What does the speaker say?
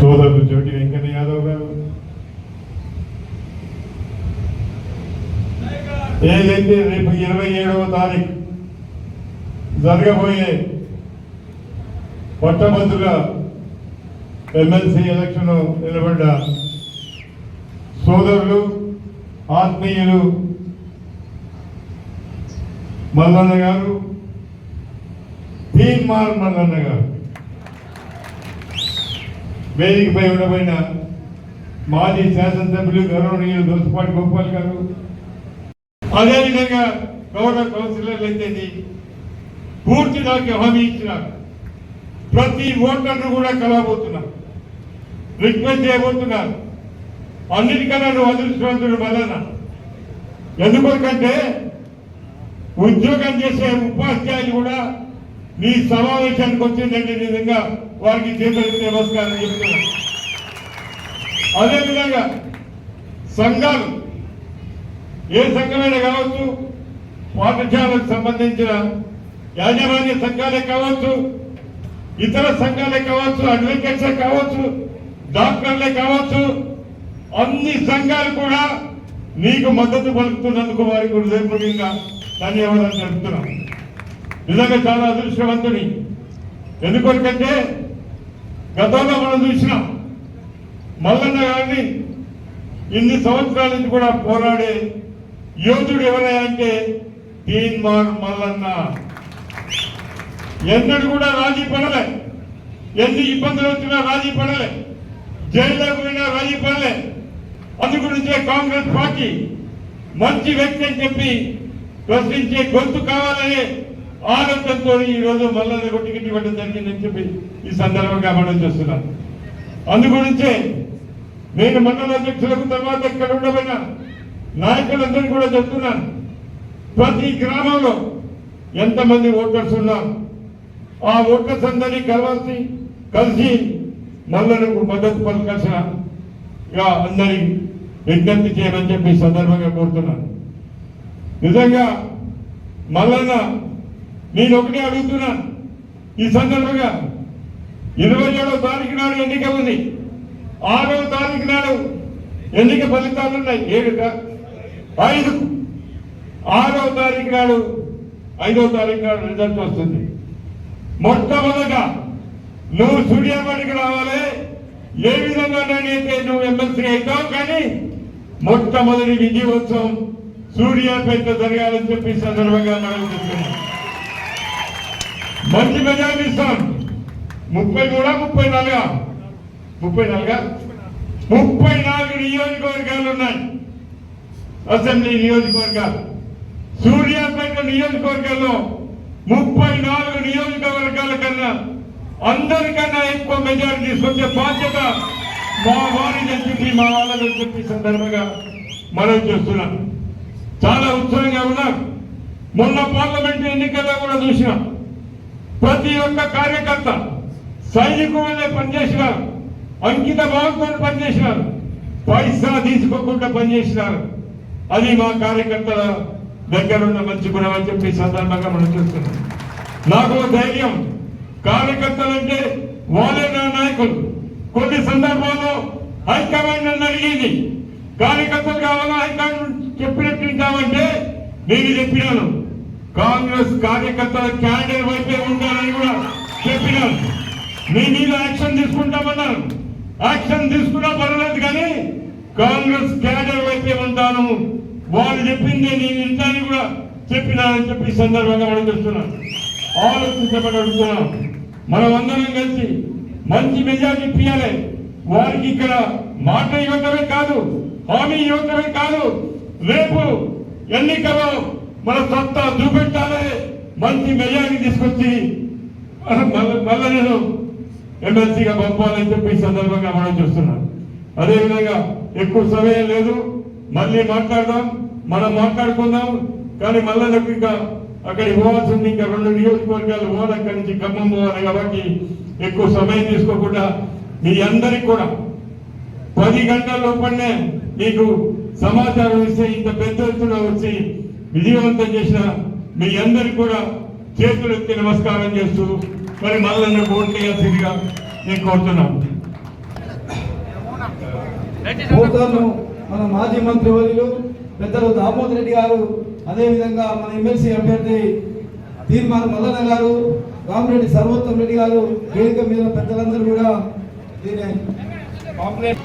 సోదరులు చోటి వెంకట యాదవ్ గారు. ఏదైతే రేపు ఇరవై ఏడవ తారీఖు జరగబోయే పట్టభద్రుల ఎమ్మెల్సీ ఎలక్షన్ నిలబడ్డ సోదరులు ఆత్మీయులు మల్లన్న గారు తీన్మార్ మల్లన్న గారు. వేదికపై ఉండబోయిన మాజీ శాసనసభ్యులు గౌరవనీయులు దోసపాటి గోపాల్ గారు. అదేవిధంగా గౌరవ కౌన్సిలర్లు అయితే పూర్తి నాకు హామీ ఇచ్చినారు. ప్రతి ఓటర్ను కూడా కలవబోతున్నారు. రిక్వెస్ట్ చేయబోతున్నారు. అన్నిటికన్నా నువ్వు అదృష్టవంతుడు మదన. ఎందుకంటే ఉద్యోగం చేసే ఉపాధ్యాయులు కూడా మీ సమావేశానికి వచ్చిందంటే నిజంగా వారికి చేతులకు నమస్కారం చెప్తున్నా అదేవిధంగా సంఘాలు ఏ సంఘమైనా కావచ్చు పాఠశాలకు సంబంధించిన యాజమాన్య సంఘాలే కావచ్చు ఇతర సంఘాలే కావచ్చు అడ్వకేట్సే కావచ్చు డాక్టర్లే కావచ్చు అన్ని సంఘాలు కూడా నీకు మద్దతు పలుకుతున్నందుకు వారికి హృదయపూర్వకంగా ధన్యవాదాలు తెలుపుతున్నాం నిజంగా చాలా అదృష్టవంతుని. ఎందుకొరకంటే గతంలో మనం చూసినాం మల్లన్న గారిని ఇన్ని సంవత్సరాల నుంచి కూడా పోరాడే యోధుడు ఎవరైనా అంటే తీన్మార్ మల్లన్న. ఎన్నడూ కూడా రాజీ పడలే. ఎన్ని ఇబ్బందులు వచ్చినా రాజీ పడలే. జైల్లోకి పోయినా రాజీ పడలే. అందు గురించే కాంగ్రెస్ పార్టీ మంచి వ్యక్తి అని చెప్పి ప్రశ్నించే గొంతు కావాలనే ఆనందంతో ఈరోజు రోజు మల్లన్న టికెట్ ఇవ్వడం జరిగిందని చెప్పి ఈ సందర్భంగా మనం చేస్తున్నాం అందు గురించే నేను మండల అధ్యక్షులకు తర్వాత ఇక్కడ ఉండబోయిన నాయకులందరూ కూడా చెప్తున్నాను. ప్రతి గ్రామంలో ఎంతమంది ఓటర్స్ ఉన్నారు ఆ ఓటర్స్ అందరినీ కలవాల్సి కలిసి మల్లనకు మద్దతు పలకాల్సినగా ఇక అందరి విజ్ఞప్తి చేయమని చెప్పి సందర్భంగా కోరుతున్నాను. నిజంగా మల్లన్న నేను ఒకటే అడుగుతున్నాను. ఈ సందర్భంగా ఇరవై ఏడవ తారీఖు నాడు ఎన్నిక ఉంది. ఆరవ తారీఖు నాడు ఎన్నిక ఫలితాలు ఉన్నాయి. ఏడు ఐదు. ఆరవ తారీఖు నాడు ఐదవ తారీఖు నాడు రిజల్ట్ వస్తుంది. మొట్టమొదట నువ్వు సూర్యాపడికి రావాలి. ఏ విధంగా నేనైతే నువ్వు ఎమ్మెల్సీ అవుతావు కానీ మొట్టమొదటి విజయోత్సవం సూర్యాపేట జరగాలని చెప్పి సందర్భంగా మనం చెప్తున్నాం మంచి మెజారిటీ ఇస్తాం. ముప్పై కూడా ముప్పై నాలుగా? ముప్పై నాలుగా? ముప్పై నాలుగు నియోజకవర్గాలు ఉన్నాయి. అసెంబ్లీ నియోజకవర్గాలు. సూర్యాపేట నియోజకవర్గంలో ముప్పై నాలుగు నియోజకవర్గాల కన్నా అందరికన్నా ఎక్కువ మెజారిటీ తీసుకొచ్చే బాధ్యత మా వారిని చెప్పి మా వాళ్ళని చెప్పి సందర్భంగా మనం చేస్తున్నాం. చాలా ఉత్సాహంగా ఉన్నాం. మొన్న పార్లమెంట్ ఎన్నికల్లో కూడా చూసినాం. ప్రతి ఒక్క కార్యకర్త సైనికులనే పనిచేసినారు అంకిత భావంతో పనిచేసినారు పైసా తీసుకోకుండా పనిచేసినారు. అది మా కార్యకర్తల దగ్గర ఉన్న మంచి గుణం అని చెప్పి సందర్భంగా మనం చూస్తున్నాం. నాకు ధైర్యం ధైర్యం కార్యకర్తలంటే వాళ్ళే నా నాయకులు. కొన్ని సందర్భాల్లో హైకమాండ్ నన్ను అడిగింది కార్యకర్తలు కావాలా హైకమాండ్ చెప్పినట్టు వింటామంటే నేను చెప్పినాను. కాంగ్రెస్ కార్యకర్తల క్యాండిడేట్ వైపే ఉండాలని కూడా చెప్పినారు. మీ మీద యాక్షన్ తీసుకుంటామన్నారు. యాక్షన్ తీసుకున్నా పర్వాలేదు కానీ కాంగ్రెస్ క్యాడర్ వైపే ఉంటాను. వాళ్ళు చెప్పింది నేను వింటానని కూడా చెప్పినానని చెప్పి సందర్భంగా మనం చెప్తున్నాను ఆలోచించబడి అడుగుతున్నాం. మనం అందరం కలిసి మంచి మెజార్టీ ఇప్పించాలి వారికి ఇక్కడ మాట ఇవ్వటమే కాదు హామీ ఇవ్వటమే కాదు. రేపు ఎన్నికలో మన సత్తా చూపెట్టాలి మంచి మెజారిటీ తీసుకొచ్చి మళ్ళీ నేను ఎమ్మెల్సీగా పంపాలని చెప్పి సందర్భంగా మనం చూస్తున్నాం. అదేవిధంగా ఎక్కువ సమయం లేదు. మళ్ళీ మాట్లాడదాం. మనం మాట్లాడుకుందాం. కానీ మళ్ళీ నాకు ఇంకా అక్కడికి పోవాల్సింది ఇంకా రెండు నియోజకవర్గాలు పోవాలి. అక్కడి నుంచి ఖమ్మం పోవాలి కాబట్టి ఎక్కువ సమయం తీసుకోకుండా మీ అందరికి కూడా పది గంటల లోపలనే మీకు సమాచారం ఇస్తే ఇంత పెద్ద ఎత్తున వచ్చి విజయవంతం చేసిన మీ అందరికి కూడా చేతులు ఎత్తి నమస్కారం చేస్తూ మరి మళ్ళీ ఓటు చేయాల్సిందిగా నేను కోరుతున్నాను. మన మాజీ మంత్రి వర్యులు పెద్దలు దామోదర్ రెడ్డి గారు అదేవిధంగా మన ఎమ్మెల్సీ అభ్యర్థి తీర్మాన మల్లన్న గారు రామరెడ్డి సర్వోత్తం రెడ్డి గారు వేదిక మీద పెద్దలందరూ కూడా దీని పాంప్లెట్